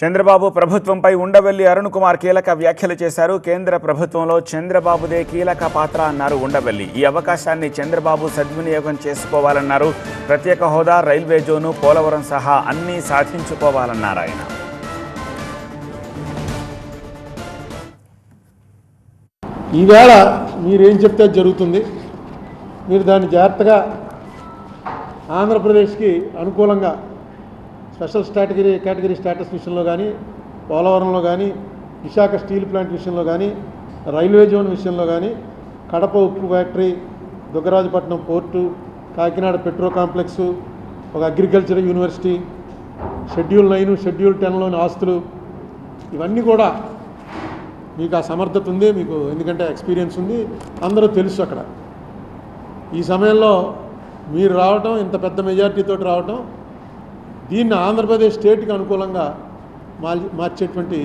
చంద్రబాబు ప్రభుత్వంపై ఉండవెల్లి అరుణ్ కుమార్ కీలక వ్యాఖ్యలు చేశారు. కేంద్ర ప్రభుత్వంలో చంద్రబాబుదే కీలక పాత్ర అన్నారు ఉండవెల్లి. ఈ అవకాశాన్ని చంద్రబాబు సద్వినియోగం చేసుకోవాలన్నారు. ప్రత్యేక హోదా రైల్వే జోను పోలవరం సహా అన్నీ సాధించుకోవాలన్నారు ఆయన. ఈవేళ మీరేం చెప్తే జరుగుతుంది. మీరు దాన్ని జాగ్రత్తగా ఆంధ్రప్రదేశ్కి అనుకూలంగా స్పెషల్ స్టాటగిరీ కేటగిరీ స్టేటస్ విషయంలో కానీ పోలవరంలో కానీ విశాఖ స్టీల్ ప్లాంట్ విషయంలో కానీ రైల్వే జోన్ విషయంలో కానీ కడప ఉక్కు factory Dugarajapatnam port Kakinada petro complex ఒక agriculture university schedule nine schedule టెన్లోని ఆస్తులు ఇవన్నీ కూడా మీకు ఆ సమర్థత ఉంది మీకు ఎందుకంటే ఎక్స్పీరియన్స్ ఉంది అందరూ తెలుసు అక్కడ. ఈ సమయంలో మీరు రావటం ఇంత పెద్ద మెజార్టీతో రావటం దీన్ని ఆంధ్రప్రదేశ్ స్టేట్కి అనుకూలంగా మార్చేటువంటి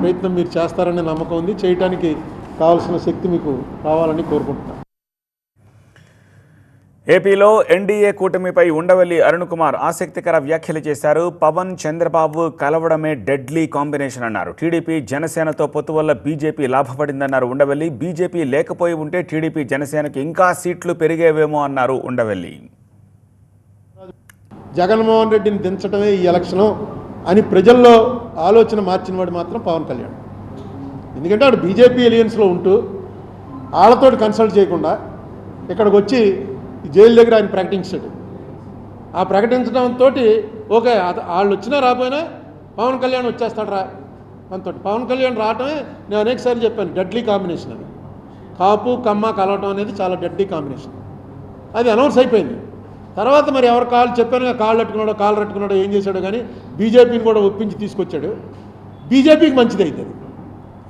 ప్రయత్నం మీరు చేస్తారనే నమ్మకం ఉంది. చేయటానికి కావాల్సిన శక్తి మీకు రావాలని కోరుకుంటున్నాను. ఏపీలో ఎన్డీఏ కూటమిపై ఉండవల్లి అరుణ్ కుమార్ ఆసక్తికర వ్యాఖ్యలు చేశారు. పవన్ చంద్రబాబు కలవడమే డెడ్లీ కాంబినేషన్ అన్నారు. టీడీపీ జనసేనతో పొత్తు వల్ల బీజేపీ లాభపడిందన్నారు ఉండవల్లి. బీజేపీ లేకపోయి ఉంటే టీడీపీ జనసేనకి ఇంకా సీట్లు పెరిగేవేమో అన్నారు ఉండవల్లి. జగన్మోహన్ రెడ్డిని దించడమే ఈ ఎలక్షను అని ప్రజల్లో ఆలోచన మార్చిన వాడు మాత్రం పవన్ కళ్యాణ్. ఎందుకంటే ఆడు బీజేపీ ఎలియన్స్లో ఉంటూ వాళ్ళతోటి కన్సల్ట్ చేయకుండా ఇక్కడికి వచ్చి జైలు దగ్గర ఆయన ప్రకటించాడు. ఆ ప్రకటించడంతో ఓకే వాళ్ళు వచ్చినా రాపోయినా పవన్ కళ్యాణ్ వచ్చేస్తాడు రా పవన్ కళ్యాణ్ రావటమే నేను అనేకసార్లు చెప్పాను డెడ్లీ కాంబినేషన్ అది. కాపు కమ్మ కలవటం అనేది చాలా డెడ్లీ కాంబినేషన్. అది అనౌన్స్ అయిపోయింది. తర్వాత మరి ఎవరు కాళ్ళు చెప్పాను కాళ్ళు పెట్టుకున్నాడో కాళ్ళు పెట్టుకున్నాడో ఏం చేశాడో కానీ బీజేపీని కూడా ఒప్పించి తీసుకొచ్చాడు. బీజేపీకి మంచిది అవుతుంది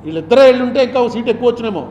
వీళ్ళిద్దరే వెళ్ళుంటే ఇంకా ఒక సీట్ ఎక్కువ వచ్చినేమో.